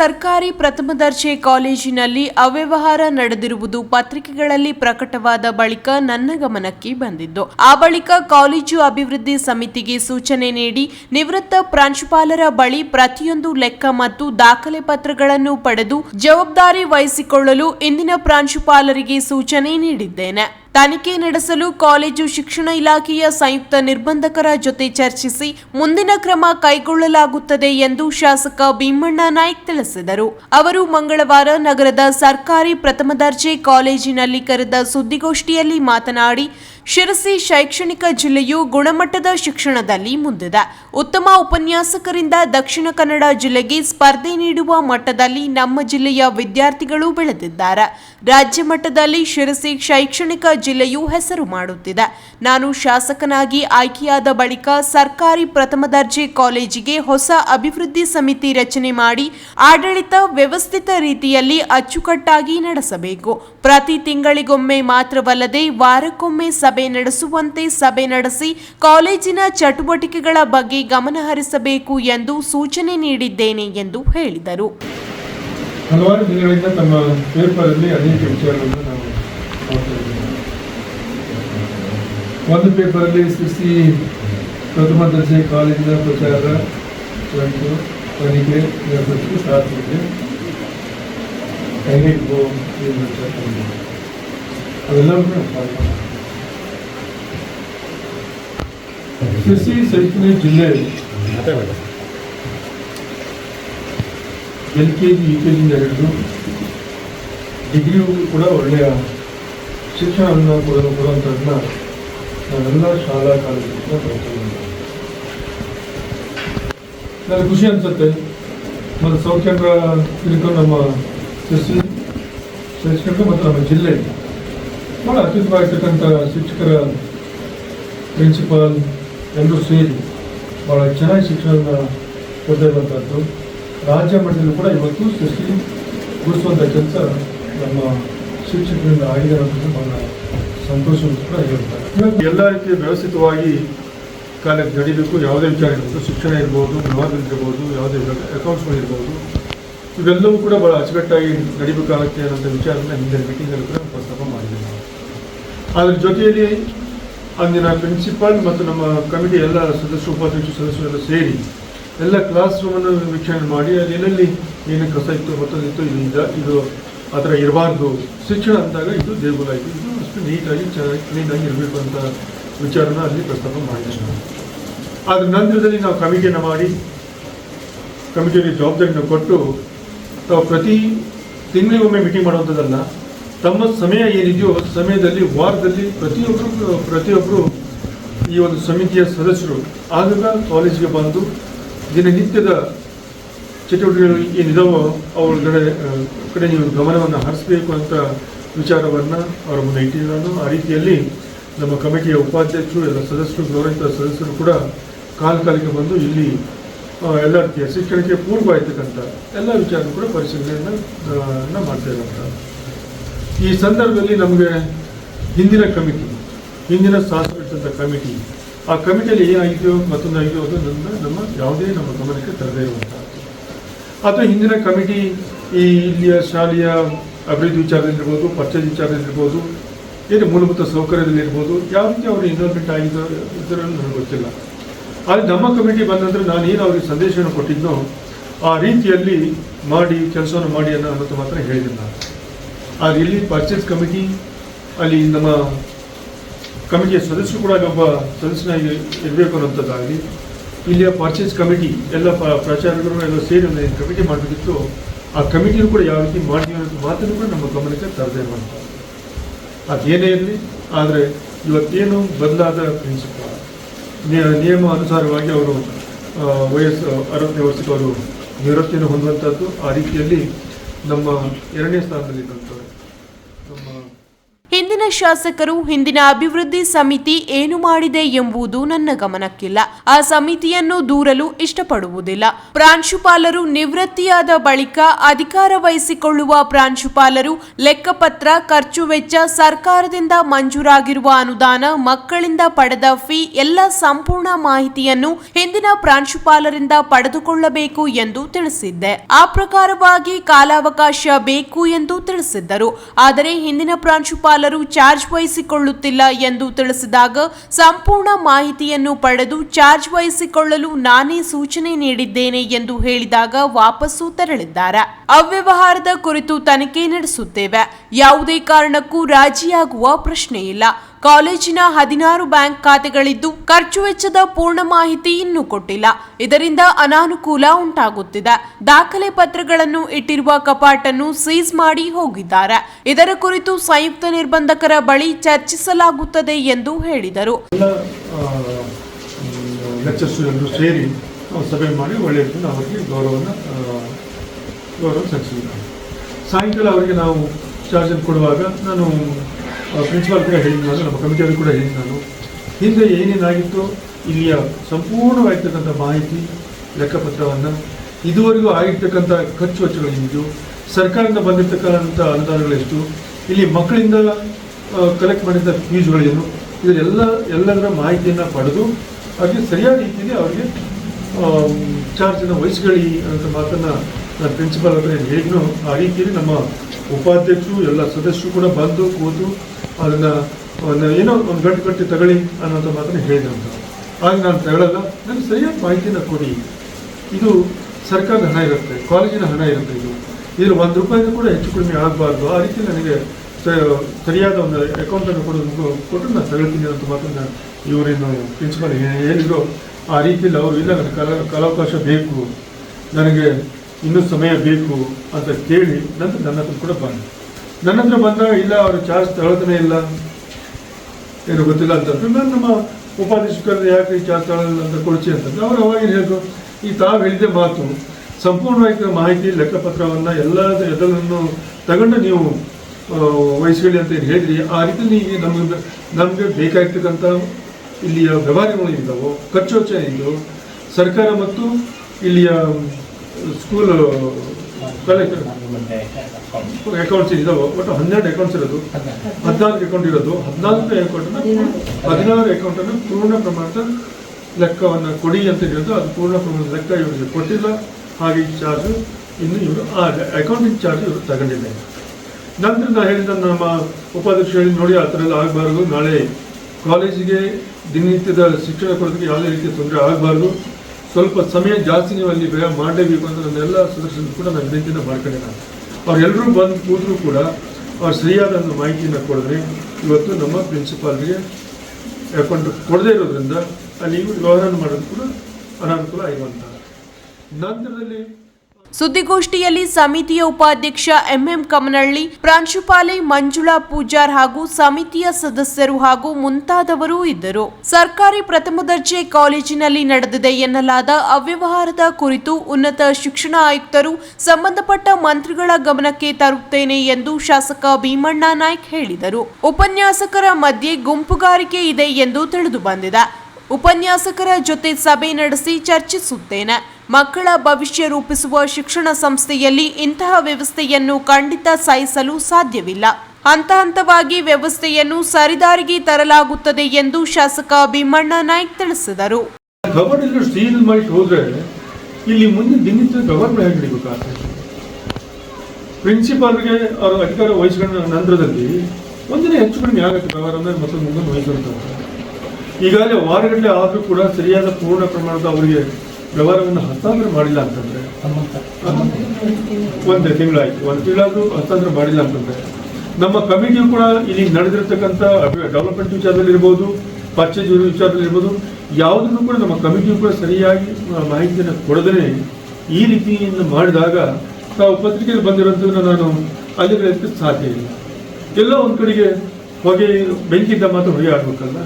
ಸರ್ಕಾರಿ ಪ್ರಥಮ ದರ್ಜೆ ಕಾಲೇಜಿನಲ್ಲಿ ಅವ್ಯವಹಾರ ನಡೆದಿರುವುದು ಪತ್ರಿಕೆಗಳಲ್ಲಿ ಪ್ರಕಟವಾದ ಬಳಿಕ ನನ್ನ ಗಮನಕ್ಕೆ ಬಂದಿದ್ದು. ಆ ಬಳಿಕ ಕಾಲೇಜು ಅಭಿವೃದ್ಧಿ ಸಮಿತಿಗೆ ಸೂಚನೆ ನೀಡಿ ನಿವೃತ್ತ ಪ್ರಾಂಶುಪಾಲರ ಬಳಿ ಪ್ರತಿಯೊಂದು ಲೆಕ್ಕ ಮತ್ತು ದಾಖಲೆ ಪತ್ರಗಳನ್ನು ಪಡೆದು ಜವಾಬ್ದಾರಿ ವಹಿಸಿಕೊಳ್ಳಲು ಇಂದಿನ ಪ್ರಾಂಶುಪಾಲರಿಗೆ ಸೂಚನೆ ನೀಡಿದ್ದೇನೆ. ತನಿಖೆ ನಡೆಸಲು ಕಾಲೇಜು ಶಿಕ್ಷಣ ಇಲಾಖೆಯ ಸಂಯುಕ್ತ ನಿರ್ಬಂಧಕರ ಜೊತೆ ಚರ್ಚಿಸಿ ಮುಂದಿನ ಕ್ರಮ ಕೈಗೊಳ್ಳಲಾಗುತ್ತದೆ ಎಂದು ಶಾಸಕ ಭೀಮಣ್ಣ ನಾಯ್ಕ್ ತಿಳಿಸಿದರು. ಅವರು ಮಂಗಳವಾರ ನಗರದ ಸರ್ಕಾರಿ ಪ್ರಥಮ ದರ್ಜೆ ಕಾಲೇಜಿನಲ್ಲಿ ಕರೆದ ಸುದ್ದಿಗೋಷ್ಠಿಯಲ್ಲಿ ಮಾತನಾಡಿ ಶಿರಸಿ ಶೈಕ್ಷಣಿಕ ಜಿಲ್ಲೆಯು ಗುಣಮಟ್ಟದ ಶಿಕ್ಷಣದಲ್ಲಿ ಮುಂದಿದೆ. ಉತ್ತಮ ಉಪನ್ಯಾಸಕರಿಂದ ದಕ್ಷಿಣ ಕನ್ನಡ ಜಿಲ್ಲೆಗೆ ಸ್ಪರ್ಧೆ ನೀಡುವ ಮಟ್ಟದಲ್ಲಿ ನಮ್ಮ ಜಿಲ್ಲೆಯ ವಿದ್ಯಾರ್ಥಿಗಳು ಬೆಳೆದಿದ್ದಾರೆ. ರಾಜ್ಯ ಮಟ್ಟದಲ್ಲಿ ಶಿರಸಿ ಶೈಕ್ಷಣಿಕ ಜಿಲ್ಲೆಯು ಹೆಸರು ಮಾಡುತ್ತಿದೆ. ನಾನು ಶಾಸಕನಾಗಿ ಆಯ್ಕೆಯಾದ ಬಳಿಕ ಸರ್ಕಾರಿ ಪ್ರಥಮ ದರ್ಜೆ ಕಾಲೇಜಿಗೆ ಹೊಸ ಅಭಿವೃದ್ಧಿ ಸಮಿತಿ ರಚನೆ ಮಾಡಿ ಆಡಳಿತ ವ್ಯವಸ್ಥಿತ ರೀತಿಯಲ್ಲಿ ಅಚ್ಚುಕಟ್ಟಾಗಿ ನಡೆಸಬೇಕು. ಪ್ರತಿ ತಿಂಗಳಿಗೊಮ್ಮೆ ಮಾತ್ರವಲ್ಲದೆ ವಾರಕ್ಕೊಮ್ಮೆ ಸಭೆ ನಡೆಸುವಂತೆ ಸಭೆ ನಡೆಸಿ ಕಾಲೇಜಿನ ಚಟುವಟಿಕೆಗಳ ಬಗ್ಗೆ ಗಮನ ಹರಿಸಬೇಕು ಎಂದು ಸೂಚನೆ ನೀಡಿದ್ದೇನೆ ಎಂದು ಹೇಳಿದರು. ಹಲವಾರು ದಿನಗಳಿಂದ ತಮ್ಮ ಪೇಪರಲ್ಲಿ ಅನೇಕ ವಿಚಾರಗಳನ್ನು ನಾವು ಒಂದು ಪೇಪರಲ್ಲಿ ಸಿಸಿ ಪ್ರಥಮ ದರ್ಜೆ ಕಾಲೇಜಿನ ಪ್ರಚಾರ ಒಂದು ತನಿಖೆ ನಡೆಸೋದಕ್ಕೆ ಸಾಧ್ಯತೆ ಕೈಗೆಟುಕೋ ಅವೆಲ್ಲವನ್ನೂ ನಾವು ಸಿಸಿ ಜಿಲ್ಲೆಯಲ್ಲಿ ಜಿಲ್ಲೆ L K G U K ಜಿಯಿಂದ ಹಿಡಿದು ಡಿಗ್ರಿಗೂ ಕೂಡ ಒಳ್ಳೆಯ ಶಿಕ್ಷಣವನ್ನು ಕೊಡಲು ಕೊಡುವಂಥದ್ದನ್ನ ನಾವೆಲ್ಲ ಶಾಲಾ ಕಾಲೇಜಿಂದ ಬರ್ತೀವಿ ನನಗೆ ಖುಷಿ ಅನಿಸುತ್ತೆ. ಮತ್ತು ಸೌಖ್ಯಂದ್ರ ತಿಳ್ಕೊಂಡು ನಮ್ಮ ಕೃಷಿ ಶಿಕ್ಷಕರು ಮತ್ತು ನಮ್ಮ ಜಿಲ್ಲೆ ಭಾಳ ಅತ್ಯುತ್ತಮವಾಗಿರ್ತಕ್ಕಂಥ ಶಿಕ್ಷಕರ ಪ್ರಿನ್ಸಿಪಾಲ್ ಎಲ್ಲರೂ ಸೇರಿ ಭಾಳ ಚೆನ್ನಾಗಿ ಶಿಕ್ಷಣವನ್ನು ಕೊಡ್ತಾ ಇರುವಂಥದ್ದು ರಾಜ್ಯ ಮಟ್ಟದಲ್ಲೂ ಕೂಡ ಇವತ್ತು ಸೃಷ್ಟಿ ಗುಡಿಸುವಂಥ ಕೆಲಸ ನಮ್ಮ ಶಿಕ್ಷಕರಿಂದ ಆಗಿದೆ ಅನ್ನೋದು ಬಹಳ ಸಂತೋಷ ಕೂಡ ಹೇಳ್ತಾರೆ. ಎಲ್ಲ ರೀತಿಯ ವ್ಯವಸ್ಥಿತವಾಗಿ ಕಾಲೇಜ್ ನಡೀಬೇಕು. ಯಾವುದೇ ವಿಚಾರ ಇರ್ಬೋದು, ಶಿಕ್ಷಣ ಇರ್ಬೋದು ವ್ಯವಹಾರ ಇರ್ಬೋದು, ಯಾವುದೇ ಅಕೌಂಟ್ಸ್ಗಳು ಇರ್ಬೋದು. ಇವೆಲ್ಲವೂ ಕೂಡ ಭಾಳ ಅಚ್ಚುಕಟ್ಟಾಗಿ ನಡೀಬೇಕಾಗುತ್ತೆ ಅನ್ನೋಂಥ ವಿಚಾರನ ಹಿಂದಿನ ಮೀಟಿಂಗಲ್ಲಿ ಕೂಡ ಪ್ರಸ್ತಾಪ ಮಾಡಿದ್ದೀವಿ ಅದ್ರ ಜೊತೆಯಲ್ಲಿ ಅಂದಿನ ಪ್ರಿನ್ಸಿಪಾಲ್ ಮತ್ತು ನಮ್ಮ ಕಮಿಟಿ ಎಲ್ಲ ಸದಸ್ಯರು ಉಪಾಧ್ಯಕ್ಷ ಸದಸ್ಯರು ಎಲ್ಲ ಸೇರಿ ಎಲ್ಲ ಕ್ಲಾಸ್ ರೂಮನ್ನು ವೀಕ್ಷಣೆ ಮಾಡಿ, ಅಲ್ಲಿ ಏನು ಕಸ ಇತ್ತು ಹೊತ್ತದಿತ್ತು ಇದು ಇದ ಆ ಥರ ಇರಬಾರ್ದು. ಶಿಕ್ಷಣ ಅಂದಾಗ ಇದು ದೇಗುಲ ಆಯಿತು. ಇದು ಅಷ್ಟು ನೀಟಾಗಿ ಚೆನ್ನಾಗಿ ಕ್ಲೀನಾಗಿ ಇರಬೇಕು ಅಂತ ವಿಚಾರನ ಅಲ್ಲಿ ಪ್ರಸ್ತಾಪ ಮಾಡಿದೆ ನಾವು ಅದ್ರ ನಂತರದಲ್ಲಿ ನಾವು ಕಮಿಟಿಯನ್ನು ಮಾಡಿ ಕಮಿಟಿಯಲ್ಲಿ ಜವಾಬ್ದಾರಿನ ಕೊಟ್ಟು, ತಾವು ಪ್ರತಿ ತಿಂಗಳಿಗೊಮ್ಮೆ ಮೀಟಿಂಗ್ ಮಾಡುವಂಥದ್ದಲ್ಲ ತಮ್ಮ ಸಮಯ ಏನಿದೆಯೋ ಸಮಯದಲ್ಲಿ ವಾರದಲ್ಲಿ ಪ್ರತಿಯೊಬ್ಬರು ಪ್ರತಿಯೊಬ್ಬರು ಈ ಒಂದು ಸಮಿತಿಯ ಸದಸ್ಯರು ಆಗಾಗ ಕಾಲೇಜಿಗೆ ಬಂದು ದಿನನಿತ್ಯದ ಚಟುವಟಿಕೆಗಳು ಏನಿದಾವೋ ಅವ್ರ ಕಡೆ ಕಡೆ ನೀವು ಗಮನವನ್ನು ಹರಿಸಬೇಕು ಅಂತ ವಿಚಾರವನ್ನು ಅವರ ಮುಂದೆ ಇಟ್ಟಿದ್ದಾನು ಆ ರೀತಿಯಲ್ಲಿ ನಮ್ಮ ಕಮಿಟಿಯ ಉಪಾಧ್ಯಕ್ಷರು, ಎಲ್ಲ ಸದಸ್ಯರು ಗೌರವಿತ ಸದಸ್ಯರು ಕೂಡ ಕಾಲ ಕಾಲಕ್ಕೆ ಬಂದು ಇಲ್ಲಿ ಎಲ್ಲ ರೀತಿಯ ಶಿಕ್ಷಣಕ್ಕೆ ಆಯ್ತಕ್ಕಂಥ ಎಲ್ಲ ವಿಚಾರ ಕೂಡ ಪರಿಶೀಲನೆಯನ್ನು ಮಾಡ್ತಾ ಇರುವಂಥ ಈ ಸಂದರ್ಭದಲ್ಲಿ ನಮಗೆ ಹಿಂದಿನ ಕಮಿಟಿ, ಹಿಂದಿನ ಶಾಸಕರಿದ್ದಂಥ ಕಮಿಟಿ, ಆ ಕಮಿಟಿಯಲ್ಲಿ ಏನಾಗಿದೆಯೋ ಮತ್ತೊಂದಾಗಿದೆಯೋ ಅದು ನನ್ನ ನಮ್ಮ ಯಾವುದೇ ನಮ್ಮ ಗಮನಕ್ಕೆ ತರದೇ ಇರುವಂತಹ ಅಥವಾ ಹಿಂದಿನ ಕಮಿಟಿ ಈ ಇಲ್ಲಿಯ ಶಾಲೆಯ ಅಭಿವೃದ್ಧಿ ವಿಚಾರದಲ್ಲಿರ್ಬೋದು ಪರ್ಚೇಸ್ ವಿಚಾರದಲ್ಲಿರ್ಬೋದು ಏನು ಮೂಲಭೂತ ಸೌಕರ್ಯದಲ್ಲಿರ್ಬೋದು ಯಾವ ರೀತಿ ಅವರು ಇನ್ವಾಲ್ವ್ಮೆಂಟ್ ಆಗಿದ್ದೋ ಇದರಲ್ಲಿ ನನಗೆ ಗೊತ್ತಿಲ್ಲ. ಆದರೆ ನಮ್ಮ ಕಮಿಟಿ ನಾನು ಏನು ಅವರಿಗೆ ಸಂದೇಶವನ್ನು ಕೊಟ್ಟಿದ್ನೋ, ಆ ರೀತಿಯಲ್ಲಿ ಮಾಡಿ, ಕೆಲಸವನ್ನು ಮಾಡಿ ಅನ್ನೋ ಅನ್ನೋದು ಮಾತ್ರ ಹೇಳಿದ್ದೀನಿ ನಾನು. ಆದರೆ ರಿಲೀಫ್ ಪರ್ಚೇಸ್ ಕಮಿಟಿ, ಅಲ್ಲಿ ನಮ್ಮ ಕಮಿಟಿಯ ಸದಸ್ಯರು ಕೂಡ ಒಬ್ಬ ಸದಸ್ಯನಾಗಿ ಇರಬೇಕು ಅನ್ನೋಂಥದ್ದಾಗಲಿ ಇಲ್ಲಿಯ ಪರ್ಚೇಸ್ ಕಮಿಟಿ, ಎಲ್ಲ ಪ್ರಚಾರಕರು ಎಲ್ಲ ಸೇರಿ ಒಂದು ಕಮಿಟಿ ಮಾಡಬೇಕಿತ್ತು. ಆ ಕಮಿಟಿಯು ಕೂಡ ಯಾವ ರೀತಿ ಮಾಡ್ತೀವಿ ಅನ್ನೋದು ಮಾತನ್ನು ಕೂಡ ನಮ್ಮ ಗಮನಕ್ಕೆ ತರದೇ ಮಾಡ್ತಾರೆ ಅದೇನೇ ಇರಲಿ, ಆದರೆ ಇವತ್ತೇನು ಬದಲಾದ ಪ್ರಿನ್ಸಿಪಲ್ ನಿಯಮ ಅನುಸಾರವಾಗಿ ಅವರು ವಯಸ್ಸು, ಅರವತ್ತನೇ ವರ್ಷಕ್ಕೆ ಅವರು ನಿವೃತ್ತಿಯನ್ನು ಹೊಂದುವಂಥದ್ದು, ಆ ರೀತಿಯಲ್ಲಿ ನಮ್ಮ ಎರಡನೇ ಸ್ಥಾನದಲ್ಲಿ ನಮ್ಮ ಹಿಂದಿನ ಶಾಸಕರು, ಹಿಂದಿನ ಅಭಿವೃದ್ಧಿ ಸಮಿತಿ ಏನು ಮಾಡಿದೆ ಎಂಬುದು ನನ್ನ ಗಮನಕ್ಕಿಲ್ಲ. ಆ ಸಮಿತಿಯನ್ನು ದೂರಲು ಇಷ್ಟಪಡುವುದಿಲ್ಲ. ಪ್ರಾಂಶುಪಾಲರು ನಿವೃತ್ತಿಯಾದ ಬಳಿಕ ಅಧಿಕಾರ ವಹಿಸಿಕೊಳ್ಳುವ ಪ್ರಾಂಶುಪಾಲರು ಲೆಕ್ಕಪತ್ರ, ಖರ್ಚು ವೆಚ್ಚ, ಸರ್ಕಾರದಿಂದ ಮಂಜೂರಾಗಿರುವ ಅನುದಾನ, ಮಕ್ಕಳಿಂದ ಪಡೆದ ಫೀ, ಎಲ್ಲ ಸಂಪೂರ್ಣ ಮಾಹಿತಿಯನ್ನು ಹಿಂದಿನ ಪ್ರಾಂಶುಪಾಲರಿಂದ ಪಡೆದುಕೊಳ್ಳಬೇಕು ಎಂದು ತಿಳಿಸಿದ್ದೆ. ಆ ಪ್ರಕಾರವಾಗಿ ಕಾಲಾವಕಾಶ ಬೇಕು ಎಂದು ತಿಳಿಸಿದ್ದರು. ಆದರೆ ಹಿಂದಿನ ಪ್ರಾಂಶುಪಾಲರು ಚಾರ್ಜ್ ವಹಿಸಿಕೊಳ್ಳುತ್ತಿಲ್ಲ ಎಂದು ತಿಳಿಸಿದಾಗ ಸಂಪೂರ್ಣ ಮಾಹಿತಿಯನ್ನು ಪಡೆದು ಚಾರ್ಜ್ ವಹಿಸಿಕೊಳ್ಳಲು ನಾನೇ ಸೂಚನೆ ನೀಡಿದ್ದೇನೆ ಎಂದು ಹೇಳಿದಾಗ ವಾಪಸ್ಸು ತೆರಳಿದ್ದಾರೆ. ಅವ್ಯವಹಾರದ ಕುರಿತು ತನಿಖೆ ನಡೆಸುತ್ತೇವೆ. ಯಾವುದೇ ಕಾರಣಕ್ಕೂ ರಾಜಿಯಾಗುವ ಪ್ರಶ್ನೆ ಇಲ್ಲ. ಕಾಲೇಜಿನ ಹದಿನಾರು ಬ್ಯಾಂಕ್ ಖಾತೆಗಳಿದ್ದು ಖರ್ಚು ವೆಚ್ಚದ ಪೂರ್ಣ ಮಾಹಿತಿ ಇನ್ನೂ ಕೊಟ್ಟಿಲ್ಲ. ಇದರಿಂದ ಅನಾನುಕೂಲ ಉಂಟಾಗುತ್ತಿದೆ. ದಾಖಲೆ ಪತ್ರಗಳನ್ನು ಇಟ್ಟಿರುವ ಕಪಾಟನ್ನು ಸೀಸ್ ಮಾಡಿ ಹೋಗಿದ್ದಾರೆ. ಇದರ ಕುರಿತು ಸಂಯುಕ್ತ ನಿರ್ಬಂಧಕರ ಬಳಿ ಚರ್ಚಿಸಲಾಗುತ್ತದೆ ಎಂದು ಹೇಳಿದರು. ಸಭೆ ಮಾಡಿ ಅವರಿಗೆ ಗೌರವ ಸಲ್ಲಿಸಿದ್ದೀವಿ ಸಾಯಂಕಾಲ ಅವರಿಗೆ ನಾವು ಚಾರ್ಜನ್ನು ಕೊಡುವಾಗ ನಾನು ಪ್ರಿನ್ಸಿಪಾಲ್ ಕೂಡ ಹೇಳಿದ್ದು ನಾನು, ನಮ್ಮ ಕಮಿಟಿಯವರು ಕೂಡ ಹೇಳಿದ್ದು ನಾನು. ಹಿಂದೆ ಏನೇನಾಗಿತ್ತು ಇಲ್ಲಿಯ ಸಂಪೂರ್ಣವಾಗಿರ್ತಕ್ಕಂಥ ಮಾಹಿತಿ, ಲೆಕ್ಕಪತ್ರವನ್ನು ಇದುವರೆಗೂ ಆಗಿರ್ತಕ್ಕಂಥ ಖರ್ಚು ವೆಚ್ಚಗಳು ಏನಿದ್ದು ಸರ್ಕಾರದಿಂದ ಬಂದಿರತಕ್ಕಂಥ ಅನುದಾನಗಳೆಷ್ಟು ಇಲ್ಲಿ ಮಕ್ಕಳಿಂದ ಕಲೆಕ್ಟ್ ಮಾಡಿದ ಫೀಸ್ಗಳೇನು ಇದರೆಲ್ಲ ಎಲ್ಲದರ ಮಾಹಿತಿಯನ್ನು ಪಡೆದು ಹಾಗೆ ಸರಿಯಾದ ರೀತಿಯಲ್ಲಿ ಅವರಿಗೆ ಚಾರ್ಜನ್ನು ವಹಿಸ್ಕೊಳ್ಳಿ ಅಂತ ಮಾತನ್ನು ನಾನು ಪ್ರಿನ್ಸಿಪಾಲ್ ಏನು ಹೇಳಿದ್ನೋ ಆ ರೀತಿಯಲ್ಲಿ ನಮ್ಮ ಉಪಾಧ್ಯಕ್ಷರು, ಎಲ್ಲ ಸದಸ್ಯರು ಕೂಡ ಬಂದು ಕೂತು ಅದನ್ನು ಏನೋ ಒಂದು ಗಂಟು ಕಟ್ಟಿ ತಗೊಳ್ಳಿ ಅನ್ನೋಂಥ ಮಾತನ್ನು ಹೇಳಿದಂತ. ಆಗ ನಾನು ತಗೊಳ್ಳಲ್ಲ ನನಗೆ ಸರಿಯಾದ ಮಾಹಿತಿನ ಕೊಡಿ. ಇದು ಸರ್ಕಾರದ ಹಣ ಇರುತ್ತೆ, ಕಾಲೇಜಿನ ಹಣ ಇರುತ್ತೆ ಇದು. ಇದ್ರ ಒಂದು ರೂಪಾಯಿ ಕೂಡ ಹೆಚ್ಚು ಕಡಿಮೆ ಆಗಬಾರ್ದು. ಆ ರೀತಿ ನನಗೆ ಸರಿಯಾದ ಒಂದು ಅಕೌಂಟನ್ನು ಕೊಡೋದು ಕೊಟ್ಟು ನಾನು ತಗೊಳ್ತೀನಿ ಅಂತ ಮಾತನ್ನು ಇವರೇನು ಪ್ರಿನ್ಸಿಪಾಲ್ ಹೇಳಿದ್ರು. ಆ ರೀತಿಯಲ್ಲಿ ಅವರು ಇಲ್ಲ, ನನಗೆ ಕಲಾ, ಕಲಾವಕಾಶ ಬೇಕು. ನನಗೆ ಇನ್ನೂ ಸಮಯ ಬೇಕು ಅಂತ ಕೇಳಿ ನಂತರ ನನ್ನ ಹತ್ರ ಕೂಡ ಬಂದ. ನನ್ನ ಹತ್ರ ಬಂದಾಗ ಇಲ್ಲ, ಅವರು ಚಾರ್ಜ್ ತಗೊಳ್ತಾನೆ ಇಲ್ಲ. ಏನು ಗೊತ್ತಿಲ್ಲ ಅಂತಂದ್ರೆ ನಾನು ನಮ್ಮ ಉಪಾಧೀಕ್ಷಕರು ಯಾಕೆ ಈ ಚಾರ್ಜ್ ತಗೊಳ್ಳಲ್ಲ ಅಂತ ಕೊಡ್ಚಿ ಅಂತಂದ್ರೆ ಅವ್ರು ಅವಾಗೇನು ಹೇಳಿದ್ರು, ಈ ತಾವು ಹೇಳಿದ ಮಾತು, ಸಂಪೂರ್ಣವಾಗಿ ಮಾಹಿತಿ, ಲೆಕ್ಕಪತ್ರವನ್ನು ಎಲ್ಲ ಎದನ್ನು ತಗೊಂಡು ನೀವು ವಹಿಸ್ಕೊಳ್ಳಿ ಅಂತ ಏನು ಹೇಳಿದ್ರಿ, ಆ ರೀತಿ ನೀವು ನಮಗೆ ನಮಗೆ ಬೇಕಾಗಿರ್ತಕ್ಕಂಥ ಇಲ್ಲಿಯ ವ್ಯವಹಾರಗಳು ಇದ್ದಾವೋ ಖರ್ಚು ವೆಚ್ಚ ಇದ್ದು ಸರ್ಕಾರ ಮತ್ತು ಇಲ್ಲಿಯ ಸ್ಕೂಲ್ ಅಕೌಂಟ್ಸ್ ಇದಾವೆ. ಒಟ್ಟು ಹನ್ನೆರಡು ಅಕೌಂಟ್ಸ್ ಇರೋದು. ಹದಿನಾಲ್ಕು ಅಕೌಂಟ್ ಇರೋದು. ಹದಿನಾಲ್ಕು ಅಕೌಂಟನ್ನು ಹದಿನಾರು ಅಕೌಂಟನ್ನು ಪೂರ್ಣ ಪ್ರಮಾಣದ ಲೆಕ್ಕವನ್ನು ಕೊಡಿ ಅಂತ ಹೇಳಿದ್ರು ಅದು ಪೂರ್ಣ ಪ್ರಮಾಣದ ಲೆಕ್ಕ ಇವರಿಗೆ ಕೊಟ್ಟಿಲ್ಲ. ಹಾಗೆ ಚಾರ್ಜ್ ಇನ್ನು ಇವರು ಆ ಅಕೌಂಟಿಂಗ್ ಚಾರ್ಜ್ ಇವರು ತಗೊಂಡಿಲ್ಲ. ನಂತರ ನಾನು ಹೇಳಿದ ನಮ್ಮ ಉಪಾಧ್ಯಕ್ಷ ಹೇಳಿ ನೋಡಿ, ಆ ಥರ ಎಲ್ಲ ಆಗಬಾರ್ದು. ನಾಳೆ ಕಾಲೇಜಿಗೆ ದಿನನಿತ್ಯದ ಶಿಕ್ಷಣ ಕೊಡೋದಕ್ಕೆ ಯಾವುದೇ ರೀತಿಯ ತೊಂದರೆ ಆಗಬಾರ್ದು. ಸ್ವಲ್ಪ ಸಮಯ ಜಾಸ್ತಿ ನೀವು ಅಲ್ಲಿ ವ್ಯಯ ಮಾಡಲೇಬೇಕು ಅಂತ ನನ್ನೆಲ್ಲ ಸದಸ್ಯರು ಕೂಡ ನಾನು ವಿನಂತಿನ ಮಾಡ್ಕೊಂಡೆ ನಾನು ಅವರೆಲ್ಲರೂ ಬಂದು ಕೂತರೂ ಕೂಡ ಅವ್ರು ಸರಿಯಾದ ಒಂದು ಮಾಹಿತಿಯನ್ನು ಕೊಡಿದ್ರೆ ಇವತ್ತು ನಮ್ಮ ಪ್ರಿನ್ಸಿಪಾಲ್ಗೆ ಅಕೌಂಟ್ ಕೊಡದೇ ಇರೋದ್ರಿಂದ ಅಲ್ಲಿ ವ್ಯವಹಾರ ಮಾಡೋದು ಕೂಡ ಅನಾನುಕೂಲ ಆಗಿರುವಂಥ ನಂತರದಲ್ಲಿ ಸುದ್ದಿಗೋಷ್ಠಿಯಲ್ಲಿ ಸಮಿತಿಯ ಉಪಾಧ್ಯಕ್ಷ ಎಂಎಂ ಕಮನಳ್ಳಿ, ಪ್ರಾಂಶುಪಾಲೆ ಮಂಜುಳಾ ಪೂಜಾರ್ ಹಾಗೂ ಸಮಿತಿಯ ಸದಸ್ಯರು ಹಾಗೂ ಮುಂತಾದವರು ಇದ್ದರು. ಸರ್ಕಾರಿ ಪ್ರಥಮ ದರ್ಜೆ ಕಾಲೇಜಿನಲ್ಲಿ ನಡೆದಿದೆ ಎನ್ನಲಾದ ಅವ್ಯವಹಾರದ ಕುರಿತು ಉನ್ನತ ಶಿಕ್ಷಣ ಆಯುಕ್ತರು ಸಂಬಂಧಪಟ್ಟ ಮಂತ್ರಿಗಳ ಗಮನಕ್ಕೆ ತರುತ್ತೇನೆ ಎಂದು ಶಾಸಕ ಭೀಮಣ್ಣ ನಾಯ್ಕ್ ಹೇಳಿದರು. ಉಪನ್ಯಾಸಕರ ಮಧ್ಯೆ ಗುಂಪುಗಾರಿಕೆ ಇದೆ ಎಂದು ತಿಳಿದು ಬಂದಿದೆ ಉಪನ್ಯಾಸಕರ ಜೊತೆ ಸಭೆ ನಡೆಸಿ ಚರ್ಚಿಸುತ್ತೇನೆ. ಮಕ್ಕಳ ಭವಿಷ್ಯ ರೂಪಿಸುವ ಶಿಕ್ಷಣ ಸಂಸ್ಥೆಯಲ್ಲಿ ಇಂತಹ ವ್ಯವಸ್ಥೆಯನ್ನು ಖಂಡಿತ ಸಹಿಸಲು ಸಾಧ್ಯವಿಲ್ಲ. ಹಂತ ಹಂತವಾಗಿ ವ್ಯವಸ್ಥೆಯನ್ನು ಸರಿದಾರಿಗೆ ತರಲಾಗುತ್ತದೆ ಎಂದು ಶಾಸಕ ಭೀಮಣ್ಣ ನಾಯ್ಕ್ ತಿಳಿಸಿದರು. ಇಲ್ಲಿ ಮುಂದೆ ದಿನನಿತ್ಯ ಗವರ್ನರ್ ಹೇಗೆ ಹಿಡಿಬೇಕಾಗ್ತದೆ ಪ್ರಿನ್ಸಿಪಾಲ್ಗೆ ಅವರು ಅಧಿಕಾರ ವಹಿಸ್ಕೊಂಡ ನಂತರದಲ್ಲಿ ಒಂದಿನ ಹೆಚ್ಚು ಕಡಿಮೆ ಆಗುತ್ತೆ ವ್ಯವಹಾರ ಅಂದರೆ ಮತ್ತೆ ಮುಂದೆ ವಹಿಸ್ಕೊಂತಾರೆ ಈಗಾಗಲೇ ವಾರಗಟ್ಟಲೆ ಆದರೂ ಕೂಡ ಸರಿಯಾದ ಪೂರ್ಣ ಪ್ರಮಾಣದ ಅವರಿಗೆ ವ್ಯವಹಾರವನ್ನು ಹಸ್ತಾಂತರ ಮಾಡಿಲ್ಲ ಅಂತಂದ್ರೆ? ಒಂದು ತಿಂಗಳಾಯ್ತು. ಒಂದು ತಿಂಗಳಾದ್ರೂ ಹಸ್ತಾಂತರ ಮಾಡಿಲ್ಲ ಅಂತಂದ್ರೆ? ನಮ್ಮ ಕಮಿಟಿಯು ಕೂಡ ಇಲ್ಲಿ ನಡೆದಿರ್ತಕ್ಕಂಥ ಡೆವಲಪ್ಮೆಂಟ್ ವಿಚಾರದಲ್ಲಿ ಇರ್ಬೋದು ಪರ್ಚೇಸ್ ವಿಚಾರದಲ್ಲಿ ಇರ್ಬೋದು ಯಾವುದನ್ನು ಕೂಡ ನಮ್ಮ ಕಮಿಟಿಯು ಕೂಡ ಸರಿಯಾಗಿ ಮಾಹಿತಿಯನ್ನು ಕೊಡದೇ ಈ ರೀತಿಯಿಂದ ಮಾಡಿದಾಗ ತಾವು ಪತ್ರಿಕೆಯಲ್ಲಿ ಬಂದಿರೋದನ್ನ ನಾನು ಅಲ್ಲಿಗೆ ಸಾಧ್ಯ ಇಲ್ಲ. ಎಲ್ಲೋ ಒಂದು ಕಡೆಗೆ ಹೊಗೆ ಬೆಂಕಿದ್ದ ಮಾತ್ರ ಹೊಗೆ ಆಗ್ಬೇಕಲ್ಲ?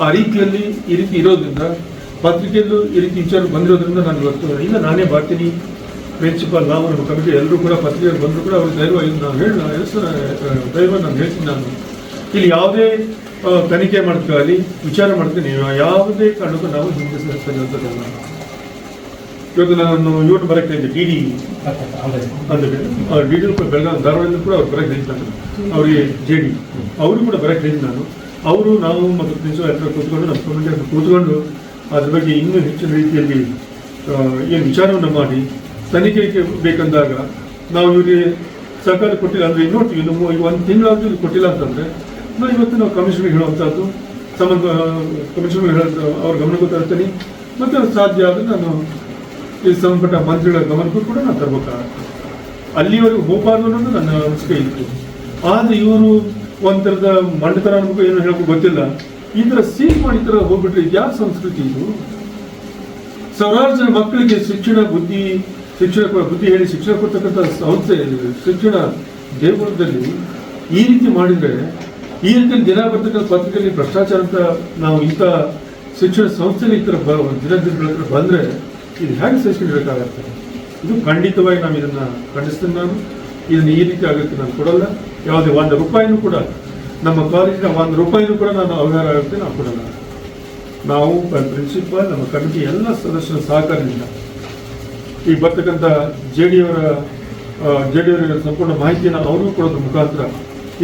ಆ ರೀತಿಯಲ್ಲಿ ಈ ರೀತಿ ಇರೋದ್ರಿಂದ ಪತ್ರಿಕೆಯಲ್ಲೂ ಈ ರೀತಿ ವಿಚಾರ ಬಂದಿರೋದ್ರಿಂದ ನಾನು ಇವತ್ತು ಇಲ್ಲ ನಾನೇ ಬರ್ತೀನಿ ಪ್ರಿನ್ಸಿಪಾಲ್ ನಾವು ನಮ್ಮ ಕಮಿಟಿ ಎಲ್ಲರೂ ಕೂಡ ಪತ್ರಿಕೆಯಲ್ಲಿ ಬಂದರೂ ಕೂಡ ಅವ್ರಿಗೆ ದೈವ ನಾನು ಹೇಳಿ ನಾನು ಹೆಸರು ಧೈರ್ಯವಾಗಿ ನಾನು ಹೇಳ್ತೀನಿ ನಾನು. ಇಲ್ಲಿ ಯಾವುದೇ ತನಿಕೆ ತನಿಖೆ ಮಾಡ್ಕೊಳ್ಳಿ ವಿಚಾರ ಮಾಡ್ತೀನಿ ಯಾವುದೇ ಕಾರಣಕ್ಕೂ ನಾವು ಹಿಂದೆ ಸರಿಸೋದಲ್ಲ ಇವತ್ತು ನಾನು ಇವತ್ತು ಬರಕ್ಕೆ ಡಿ ಡಿ. ಅಂದರೆ ಡಿ ಡಿ ಬೆಳಗಾವಿ ಧಾರವಾಡದಲ್ಲಿ ಕೂಡ ಅವ್ರು ಬರಕ್ಕೆ ನಾನು ಅವರಿಗೆ ಜೆ ಡಿ ಅವರು ಕೂಡ ಬರಕ್ಕೆ ನಾನು. ಅವರು ನಾವು ಮತ್ತು ಪ್ರಿನ್ಸಿಪಾಲ್ ಹತ್ರ ಕೂತ್ಕೊಂಡು ನಮ್ಮ ಕಮಿಟಿ ಹತ್ರ ಕೂತ್ಕೊಂಡು ಅದ್ರ ಬಗ್ಗೆ ಇನ್ನೂ ಹೆಚ್ಚಿನ ರೀತಿಯಲ್ಲಿ ಏನು ವಿಚಾರವನ್ನು ಮಾಡಿ ತನಿಖೆಗೆ ಬೇಕಂದಾಗ ನಾವು ಇವರಿಗೆ ಸರ್ಕಾರ ಕೊಟ್ಟಿಲ್ಲ ಅಂದರೆ ನೋಡ್ತೀವಿ ಇನ್ನು ಒಂದು ತಿಂಗಳಾದ್ರೂ ಇದು ಕೊಟ್ಟಿಲ್ಲ ಅಂತಂದರೆ, ನಾವು ಇವತ್ತು ನಾವು ಕಮಿಷನ್ಗೆ ಹೇಳುವಂಥದ್ದು ಸಂಬಂಧ ಕಮಿಷನ್ಗೆ ಹೇಳೋದು ಅವ್ರ ಗಮನಕ್ಕೂ ತರ್ತೀನಿ ಮತ್ತು ಸಾಧ್ಯ ಆದರೆ ನಾನು ಈ ಸಂಬಂಧಪಟ್ಟ ಮಂತ್ರಿಗಳ ಗಮನಕ್ಕೂ ಕೂಡ ನಾನು ತರಬೇಕಾಗುತ್ತೆ. ಅಲ್ಲಿವರೆಗೂ ಹೋಗಬಾರ್ದು ಅನ್ನೋದು ನನ್ನ ಅನಿಸಿಕೆ ಇತ್ತು. ಆದರೆ ಇವರು ಒಂಥರದ ಮಂಡತನ ಅನ್ಬೇಕು, ಏನು ಹೇಳೋಕ್ಕೂ ಗೊತ್ತಿಲ್ಲ. ಈ ಥರ ಸೀಲ್ ಮಾಡಿ ಹೋಗ್ಬಿಟ್ರೆ ಯಾವ ಸಂಸ್ಕೃತಿ ಇದು? ಸಾವಿರಾರು ಜನ ಮಕ್ಕಳಿಗೆ ಶಿಕ್ಷಣ ಬುದ್ಧಿ ಶಿಕ್ಷಣ ಬುದ್ಧಿ ಹೇಳಿ ಶಿಕ್ಷಣ ಕೊಡ್ತಕ್ಕಂಥ ಸಂಸ್ಥೆ ಶಿಕ್ಷಣ ದೇಗುಲದಲ್ಲಿ ಈ ರೀತಿ ಮಾಡಿದ್ರೆ, ಈ ರೀತಿ ದಿನ ಬರ್ತಕ್ಕಂಥ ಪತ್ರಿಕೆಯಲ್ಲಿ ಭ್ರಷ್ಟಾಚಾರ ಅಂತ ನಾವು ಇಂಥ ಶಿಕ್ಷಣ ಸಂಸ್ಥೆಯಲ್ಲಿ ಈ ಥರ ದಿನ ದಿನಗಳ ಬಂದರೆ ಇದು ಹೇಗೆ ಸಹಿಸ್ಕೊಂಡಿರೋಕ್ಕಾಗತ್ತೆ? ಇದು ಖಂಡಿತವಾಗಿ ನಾವು ಇದನ್ನು ಖಂಡಿಸ್ತೀನಿ ನಾನು. ಇದನ್ನು ಈ ರೀತಿ ಆಗುತ್ತೆ ನಾನು ಕೊಡಲ್ಲ. ಯಾವುದೇ ಒಂದು ರೂಪಾಯಿನೂ ಕೂಡ ನಮ್ಮ ಕಾಲೇಜಿನ ಒಂದು ರೂಪಾಯಿನೂ ಕೂಡ ನಾನು ಅವಹಾರ ಆಗುತ್ತೆ, ನಾವು ಕೊಡಲ್ಲ. ನಾವು ಪ್ರಿನ್ಸಿಪಾಲ್ ನಮ್ಮ ಕಮಿಟಿ ಎಲ್ಲ ಸದಸ್ಯರ ಸಹಕಾರದಿಂದ ಈ ಬರ್ತಕ್ಕಂಥ ಜೆ ಡಿ ಅವರ ಜೆ ಡಿ ಅವರ ಸಂಪೂರ್ಣ ಮಾಹಿತಿಯನ್ನು ಅವರು ಕೊಡೋದ್ರ ಮುಖಾಂತರ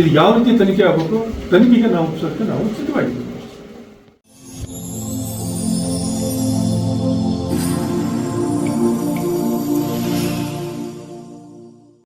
ಇದು ಯಾವ ರೀತಿ ತನಿಖೆ ಆಗಬೇಕು, ತನಿಖೆಗೆ ನಾವು ಸಹ ನಾವು ಸಿದ್ಧವಾಗಿದ್ದೀವಿ